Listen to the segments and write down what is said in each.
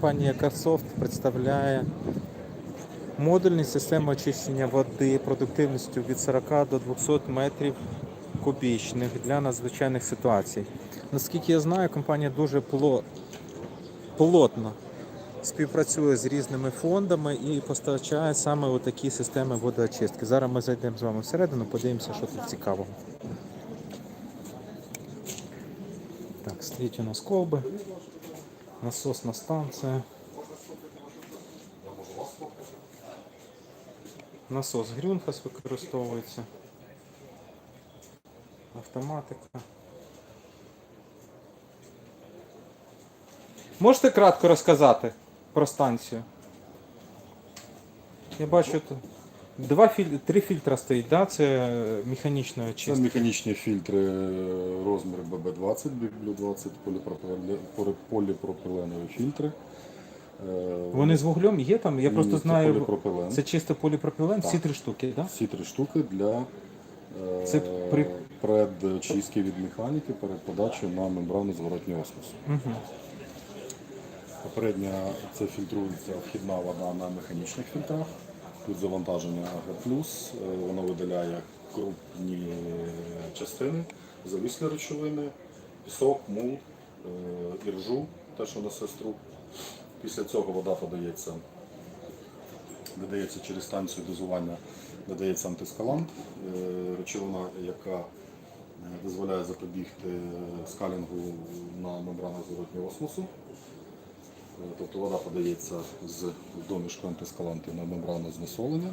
Компанія Carsoft представляє модульні системи очищення води продуктивністю від 40 до 200 метрів кубічних для надзвичайних ситуацій. Наскільки я знаю, компанія дуже плотно співпрацює з різними фондами і постачає саме такі системи водоочистки. Зараз ми зайдемо з вами всередину, подивимося, що тут цікавого. Так, стоїть у нас колби, насосна станція. Насос Грюнфас використовується. Автоматика. Можете кратко розказати про станцію? Я бачу тут два філь... три фільтра стоїть, да? це е, механічної Це механічні фільтри розміру ББ20, BBLU20, поліпропилен- поліпропиленові фільтри. Е, Вони з вуглем є там? Я просто Ні, знаю. Це поліпропилен. Це чисто поліпропілен, всі Так. три штуки, так? Всі три штуки для е, Це при- предчистки від механіки перед подачею на мембрану зворотнього осмосу. Угу. Попередньо це фільтрується вхідна вода на механічних фільтрах. Тут завантаження АГ+, е, воно видаляє крупні частини, завіслі речовини, пісок, мул, е, іржу, те, що несе струк. Після цього вода подається, додається через станцію дозування, додається антискалант, е, речовина, яка дозволяє запобігти скалінгу на мембранах зворотнього осмосу. Е, Тобто вода подається з домішку антискаланту на мембрану знесолення.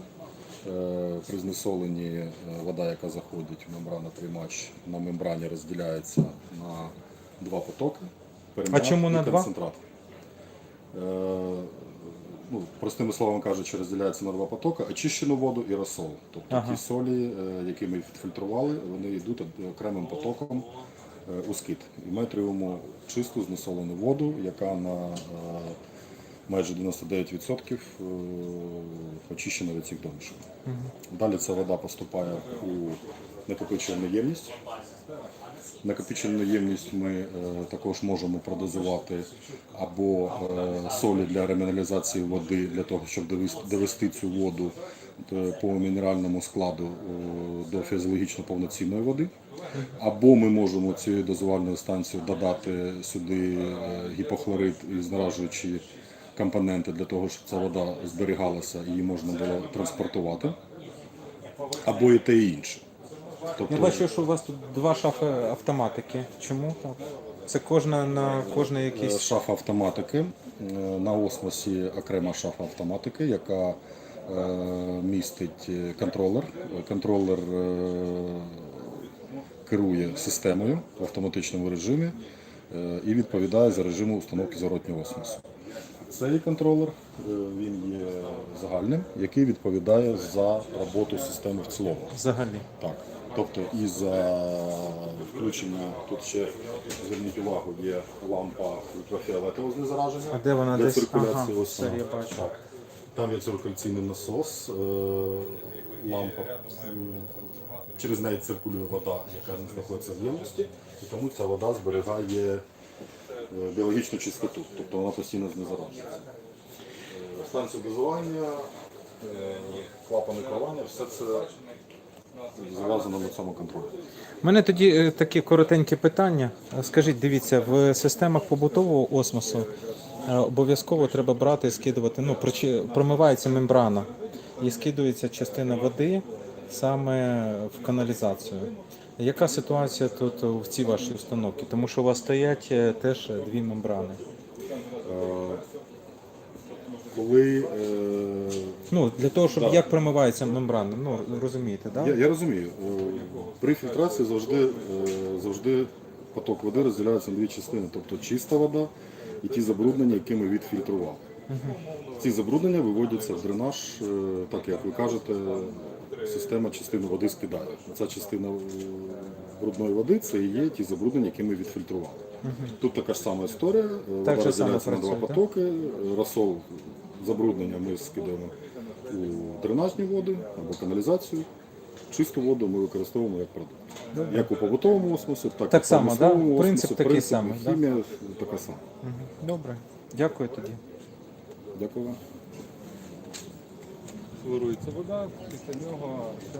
Е, При знесоленні е, вода, яка заходить в мембрану приймач, на мембрані розділяється на два потоки. перем'як чому на концентрат. Е, Ну, простими словами кажучи, розділяється на два потоки, очищену воду і розсол. Тобто Ага. ті солі, які ми відфільтрували, вони йдуть окремим потоком у скид. І ми отримуємо чисту знесолену воду, яка на е, майже 99% е, очищена від цих домішок. Далі ця вода поступає у накопичувальну ємність. Накопичувальну ємність ми е, також можемо продозувати або е, солі для реміналізації води, для того, щоб довести, цю воду е, по мінеральному складу е, до фізіологічно повноцінної води. Або ми можемо цією дозувальною станцією додати сюди е, гіпохлорид і знаражуючі компоненти для того, щоб ця вода зберігалася і її можна було транспортувати. Або і те і інше. Тобто, Я бачу, що у вас тут два шафи автоматики. Чому так? Це кожна на кожний Е, якийсь. Шафа автоматики. Е, На осмосі окрема шафа автоматики, яка е, містить е, контролер. Е, Контролер е, керує системою в автоматичному режимі е, і відповідає за режиму установки зворотнього осмосу. Цей контролер е, він є загальним, який відповідає за роботу системи в цілому. Взагалі. Так. Тобто і за включення, тут ще зверніть увагу, є лампа ультрафіолетового знезараження. А де вона для десь? циркуляції Ага, ось все, я бачу. Так. Там є циркуляційний насос, е, лампа. Через неї циркулює вода, яка знаходиться в ємності, і тому ця вода зберігає е, біологічну чистоту, тобто вона постійно знезаражується. Е, Станцію дозування, е, клапани керування, все це зав'язано на цьому контролі. У мене тоді е, такі коротенькі питання. Скажіть, дивіться, в системах побутового осмосу обов'язково треба брати і скидувати. Ну, промивається мембрана і скидується частина води саме в каналізацію. Яка ситуація тут в цій вашій установці? Тому що у вас стоять е, теж дві мембрани. Е, Коли е, Ну, для того, щоб Да. як промивається мембрана, ну розумієте, так? я, я розумію, е, при фільтрації завжди, е, завжди поток води розділяється на дві частини, тобто чиста вода і ті забруднення, які ми відфільтрували. Ці забруднення виводяться в дренаж, е, так як ви кажете, система частину води скидає. Ця частина е, брудної води це і є ті забруднення, які ми відфільтрували. Тут така ж сама історія, е, вода же розділяється на два потоки, розсол забруднення ми скидаємо у дренажні води або каналізацію. Чисту воду ми використовуємо як продукт. Як у побутовому осмосі, так, Так і в само, да? промисловому Принцип осмосі. такий самий, да? Хімія така сама. Добре, дякую тоді. Дякую. вам. Флорується вода, після нього це